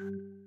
you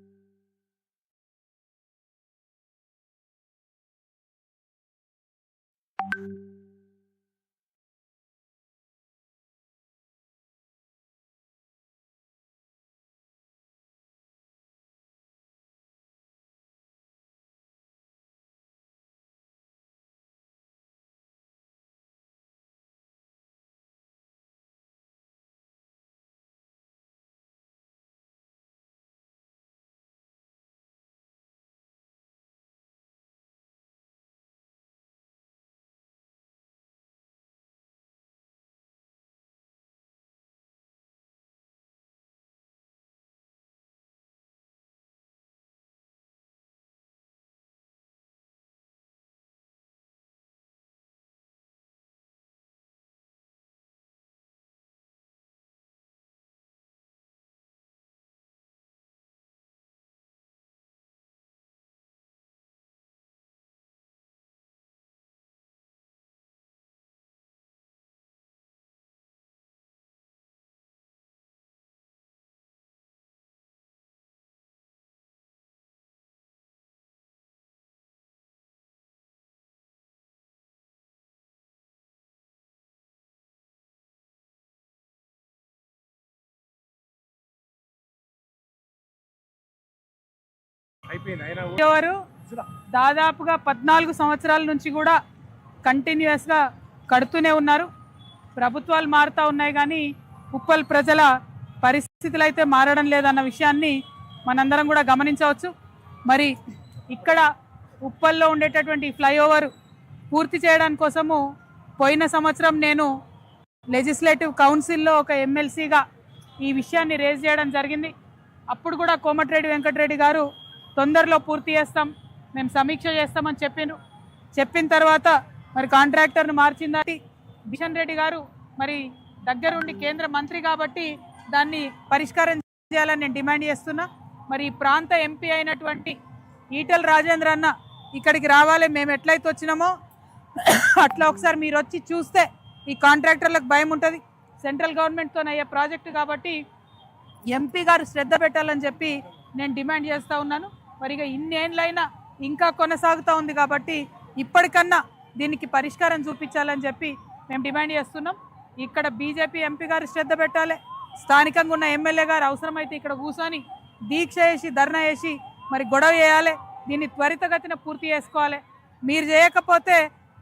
వారు దాదాపుగా పద్నాలుగు సంవత్సరాల నుంచి కూడా కంటిన్యూస్గా కడుతూనే ఉన్నారు. ప్రభుత్వాలు మారుతూ ఉన్నాయి కానీ ఉప్పల్ ప్రజల పరిస్థితులు అయితే మారడం లేదన్న విషయాన్ని మనందరం కూడా గమనించవచ్చు. మరి ఇక్కడ ఉప్పల్లో ఉండేటటువంటి ఫ్లైఓవర్ పూర్తి చేయడం కోసము పోయిన సంవత్సరం నేను లెజిస్లేటివ్ కౌన్సిల్లో ఒక ఎమ్మెల్సీగా ఈ విషయాన్ని రేజ్ చేయడం జరిగింది. అప్పుడు కూడా కోమటిరెడ్డి వెంకటరెడ్డి గారు తొందరలో పూర్తి చేస్తాం. మేము సమీక్ష చేస్తామని చెప్పిను చెప్పిన తర్వాత మరి కాంట్రాక్టర్ను మార్చిందని కిషన్ రెడ్డి గారు మరి దగ్గరుండి కేంద్ర మంత్రి కాబట్టి దాన్ని పరిష్కారం చేయాలని నేను డిమాండ్ చేస్తున్నా. మరి ఈ ప్రాంత ఎంపీ అయినటువంటి ఈటల రాజేంద్ర అన్న ఇక్కడికి రావాలి. మేము ఎట్లయితే వచ్చినామో అట్లా ఒకసారి మీరు వచ్చి చూస్తే ఈ కాంట్రాక్టర్లకు భయం ఉంటుంది. సెంట్రల్ గవర్నమెంట్తో అయ్యే ప్రాజెక్టు కాబట్టి ఎంపీ గారు శ్రద్ధ పెట్టాలని చెప్పి నేను డిమాండ్ చేస్తూ ఉన్నాను. మరి ఇక ఇన్నేళ్ళైనా ఇంకా కొనసాగుతూ ఉంది కాబట్టి ఇప్పటికన్నా దీనికి పరిష్కారం చూపించాలని చెప్పి మేము డిమాండ్ చేస్తున్నాం. ఇక్కడ బీజేపీ ఎంపీ గారు శ్రద్ధ పెట్టాలి. స్థానికంగా ఉన్న ఎమ్మెల్యే గారు అవసరమైతే ఇక్కడ కూర్చొని దీక్ష చేసి ధర్నా చేసి మరి గొడవ చేయాలి. దీన్ని త్వరితగతిన పూర్తి చేసుకోవాలి. మీరు చేయకపోతే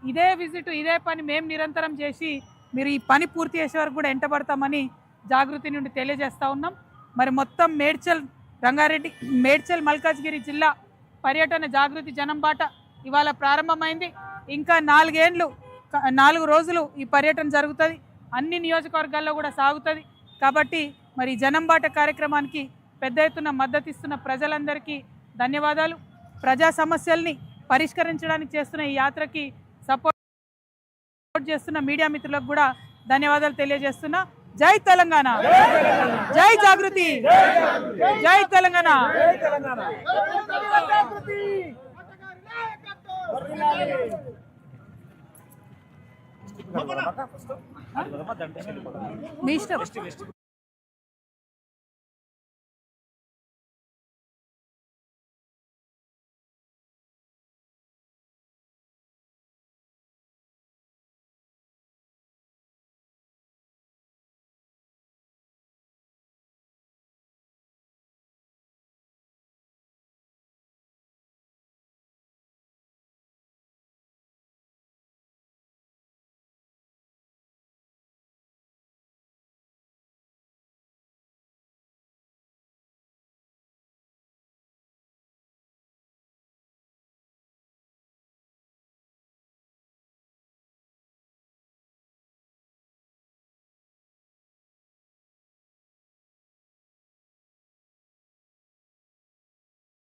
ఇదే విజిట్ ఇదే పని మేము నిరంతరం చేసి మీరు ఈ పని పూర్తి చేసే వరకు కూడా ఎంటబడతామని జాగృతి నుండి తెలియజేస్తూ ఉన్నాం. మరి మొత్తం మేడ్చల్ రంగారెడ్డి మేడ్చల్ మల్కాజ్గిరి జిల్లా పర్యటన జాగృతి జనం బాట ఇవాళ ప్రారంభమైంది. ఇంకా నాలుగేండ్లు నాలుగు రోజులు ఈ పర్యటన జరుగుతుంది. అన్ని నియోజకవర్గాల్లో కూడా సాగుతుంది. కాబట్టి మరి జనం బాట కార్యక్రమానికి పెద్ద ఎత్తున మద్దతు ఇస్తున్న ప్రజలందరికీ ధన్యవాదాలు. ప్రజా సమస్యల్ని పరిష్కరించడానికి చేస్తున్న ఈ యాత్రకి సపోర్ట్ చేస్తున్న మీడియా మిత్రులకు కూడా ధన్యవాదాలు తెలియజేస్తున్నా. జై తెలంగాణ. జై జాగృతి. జై తెలంగాణ. మీ ఇష్టం.